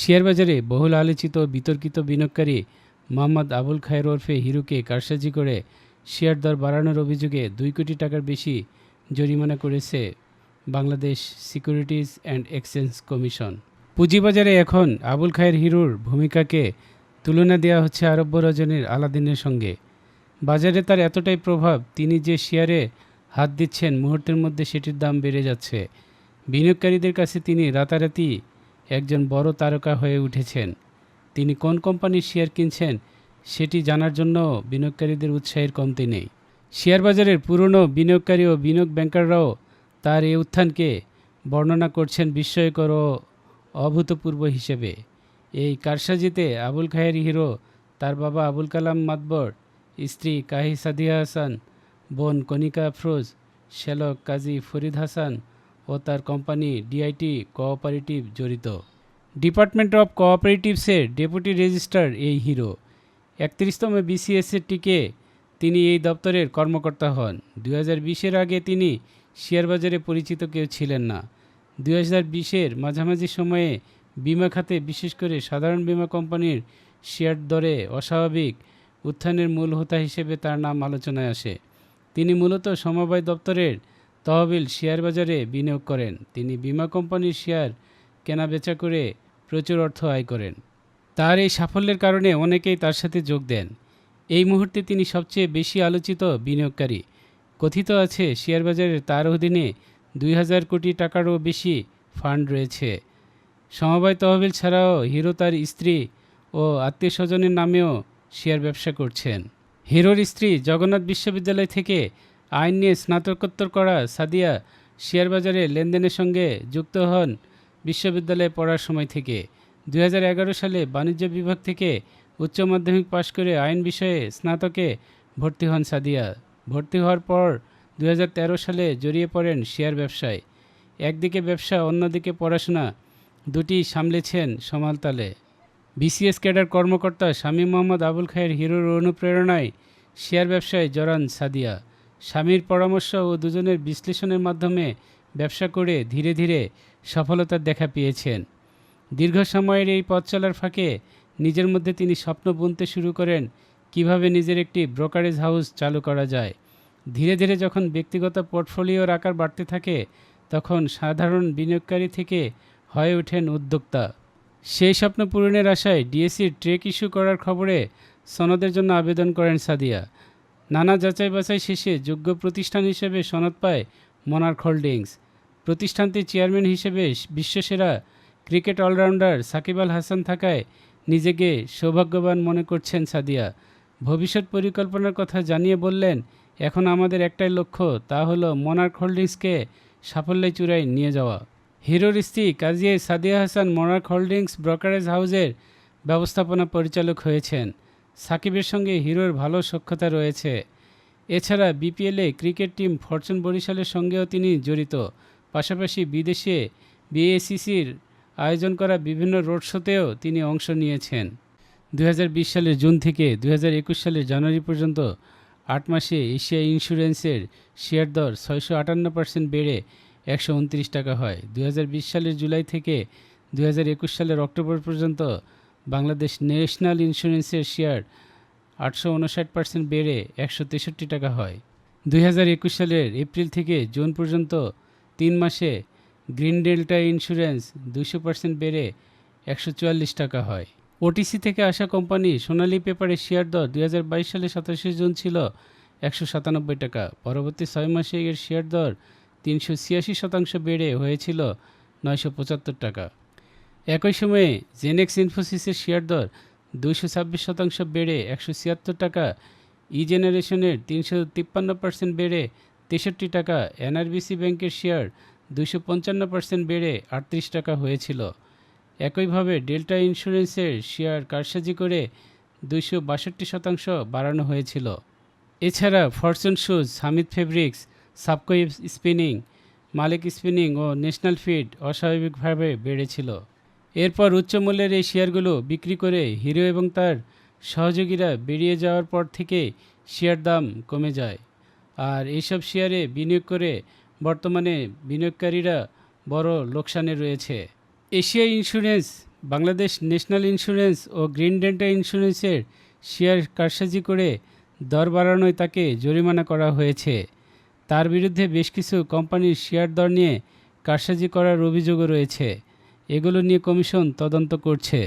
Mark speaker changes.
Speaker 1: শেয়ারবাজারে বহুল আলোচিত বিতর্কিত বিনিয়োগকারী মোহাম্মদ আবুল খায়ের ওরফে হিরুকে কারসাজি করে শেয়ার দর বাড়ানোর অভিযোগে দুই কোটি টাকার বেশি জরিমানা করেছে Bangladesh securities and exchange commission পুঁজিবাজারে এখন আবুল খায়ের হিরুর ভূমিকাকে তুলনা দেওয়া হচ্ছে আরব্য রজনের আলাদিনের সঙ্গে বাজারে তার এতটাই প্রভাব তিনি যে শেয়ারে হাত দিচ্ছেন মুহূর্তের মধ্যে সেটির দাম বেড়ে যাচ্ছে বিনিয়োগকারীদের কাছে তিনি রাতারাতি একজন বড় তারকা হয়ে উঠেছেন তিনি কোন কোম্পানির শেয়ার কিনছেন সেটি জানার জন্য বিনিয়োগকারীদের উৎসাহের কমতি নেই শেয়ার বাজারের পুরনো বিনিয়োগকারী ও বিনিয়োগ ব্যাংকাররাও তার এই উত্থানকে বর্ণনা করছেন বিস্ময়কর ও অভূতপূর্ব হিসেবে এই কারসাজিতে আবুল খায়ের হিরো তার বাবা আবুল কালাম মাতবর স্ত্রী কাহি সাদিয়া হাসান বোন কনিকা ফরোজ শ্যালক কাজী ফরিদ হাসান ও তার কোম্পানি ডিআইটি কোঅপারেটিভ জড়িত ডিপার্টমেন্ট অফ কোঅপারেটিভসের ডেপুটি রেজিস্ট্রার এই হিরো একত্রিশতম বিসিএসের টিকে তিনি এই দপ্তরের কর্মকর্তা হন দু হাজার আগে তিনি শেয়ারবাজারে পরিচিত কেউ ছিলেন না দু হাজার বিশের মাঝামাঝি সময়ে বিমা খাতে বিশেষ করে সাধারণ বিমা কোম্পানির শেয়ার দরে অস্বাভাবিক উত্থানের মূল হোতা হিসেবে তার নাম আলোচনায় আসে তিনি মূলত সমবায় দপ্তরের তহবিল শেয়ার বাজারে বিনিয়োগ করেন তিনি বীমা কোম্পানির শেয়ার কেনাবেচা করে প্রচুর অর্থ আয় করেন তার এই সাফল্যের কারণে অনেকেই তার সাথে যোগ দেন এই মুহূর্তে তিনি সবচেয়ে বেশি আলোচিত বিনিয়োগকারী কথিত আছে শেয়ার বাজারের তার অধীনে দুই হাজার কোটি টাকারও বেশি ফান্ড রয়েছে সমবায় তহবিল ছাড়াও হিরো তার স্ত্রী ও আত্মীয় স্বজনের নামেও শেয়ার ব্যবসা করছেন হিরোর স্ত্রী জগন্নাথ বিশ্ববিদ্যালয় থেকে আইন নিয়ে স্নাতকোত্তর করা সাদিয়া শেয়ারবাজারে লেনদেনের সঙ্গে যুক্ত হন বিশ্ববিদ্যালয়ে পড়ার সময় থেকে দু সালে বাণিজ্য বিভাগ থেকে উচ্চ মাধ্যমিক পাশ করে আইন বিষয়ে স্নাতকে ভর্তি হন সাদিয়া ভর্তি হওয়ার পর দু সালে জড়িয়ে পড়েন শেয়ার ব্যবসায় একদিকে ব্যবসা অন্যদিকে পড়াশোনা দুটি সামলেছেন সমালতালে বিসিএস ক্যাডার কর্মকর্তা স্বামী মোহাম্মদ আবুল খায়ের হিরোর অনুপ্রেরণায় শেয়ার ব্যবসায় জড়ান সাদিয়া স্বামীর পরামর্শ ও দুজনের বিশ্লেষণের মাধ্যমে ব্যবসা করে ধীরে ধীরে সফলতার দেখা পেয়েছেন দীর্ঘ সময়ের এই পথ চলার ফাঁকে নিজের মধ্যে তিনি স্বপ্ন বুনতে শুরু করেন কিভাবে নিজের একটি ব্রোকারেজ হাউস চালু করা যায় ধীরে ধীরে যখন ব্যক্তিগত পোর্টফোলিওর আকার বাড়তে থাকে তখন সাধারণ বিনিয়োগকারী থেকে হয়ে ওঠেন উদ্যোক্তা সেই স্বপ্ন পূরণের আশায় ডিএসসির ট্রেক ইস্যু করার খবরে সনদের জন্য আবেদন করেন সাদিয়া নানা যাচাই বাছাই শেষে যোগ্য প্রতিষ্ঠান হিসেবে সনদ পায় মনার্ক হোল্ডিংস প্রতিষ্ঠানটির চেয়ারম্যান হিসেবে বিশ্বসেরা ক্রিকেট অলরাউন্ডার সাকিব আল হাসান থাকায় নিজেকে সৌভাগ্যবান মনে করছেন সাদিয়া ভবিষ্যৎ পরিকল্পনার কথা জানিয়ে বললেন এখন আমাদের একটাই লক্ষ্য তা হলো মোনার্ক হোল্ডিংসকে সাফল্যে চূড়ায় নিয়ে যাওয়া হিরোর স্ত্রী কাজিয়ে Sadia Hasan Monarch Holdings brokerage হাউজের ব্যবস্থাপনা পরিচালক হয়েছেন সাকিবের সঙ্গে হিরোর ভালো সক্ষতা রয়েছে এছাড়া বিপিএলে ক্রিকেট টিম ফরচুন বরিশালের সঙ্গেও তিনি জড়িত পাশাপাশি বিদেশে বিএসিসির আয়োজন করা বিভিন্ন রোড শোতেও তিনি অংশ নিয়েছেন দু সালের জুন থেকে দু সালের জানুয়ারি পর্যন্ত আট মাসে এশিয়া ইন্স্যুরেন্সের শেয়ার দর ছয়শো আটান্ন পার্সেন্ট বেড়ে একশো টাকা হয় দু সালের জুলাই থেকে দু সালের অক্টোবর পর্যন্ত বাংলাদেশ ন্যাশনাল ইন্স্যুরেন্সের শেয়ার আটশো উনষাট পার্সেন্ট বেড়ে একশো তেষট্টি টাকা হয় দুই হাজার একুশ সালের এপ্রিল থেকে জুন পর্যন্ত তিন মাসে গ্রিন ডেল্টা ইন্স্যুরেন্স দুশো পার্সেন্ট বেড়ে একশো চুয়াল্লিশ টাকা হয় ওটিসি থেকে আসা কোম্পানি সোনালী পেপারের শেয়ার দর দুই হাজার বাইশ সালে সাতাশে জুন ছিল একশো সাতানব্বই টাকা পরবর্তী ছয় মাসে এর শেয়ার দর তিনশো ছিয়াশি শতাংশ বেড়ে হয়েছিল নয়শো পঁচাত্তর টাকা একই সময়ে জেনেক্স ইনফোসিসের শেয়ার দর দুশো ছাব্বিশ শতাংশ বেড়ে একশো ছিয়াত্তর টাকা ই জেনারেশনের তিনশো তিপ্পান্ন পার্সেন্ট বেড়ে তেষট্টি টাকা এনআরবিসি ব্যাংকের শেয়ার দুশো পঞ্চান্ন পার্সেন্ট বেড়ে আটত্রিশ টাকা হয়েছিল একইভাবে ডেল্টা ইন্স্যুরেন্সের শেয়ার কারসাজি করে দুইশো বাষট্টি শতাংশ বাড়ানো হয়েছিল এছাড়া Fortune shoes Hamid fabrics Sabco spinning মালিক স্পিনিং ও ন্যাশনাল ফিড অস্বাভাবিকভাবে বেড়েছিল এরপর উচ্চ মূল্যের এই শেয়ারগুলো বিক্রি করে হিরো এবং তার সহযোগীরা বেরিয়ে যাওয়ার পর থেকে শেয়ার দাম কমে যায় আর এইসব শেয়ারে বিনিয়োগ করে বর্তমানে বিনিয়োগকারীরা বড় লোকসানে রয়েছে Asia insurance Bangladesh national insurance ও গ্রিন ডেন্টা ইন্স্যুরেন্সের শেয়ার কারসাজি করে দর বাড়ানোয় তাকে জরিমানা করা হয়েছে তার বিরুদ্ধে বেশ কিছু কোম্পানির শেয়ার দর নিয়ে কারসাজি করার অভিযোগও রয়েছে এগুলো নিয়ে কমিশন তদন্ত করছে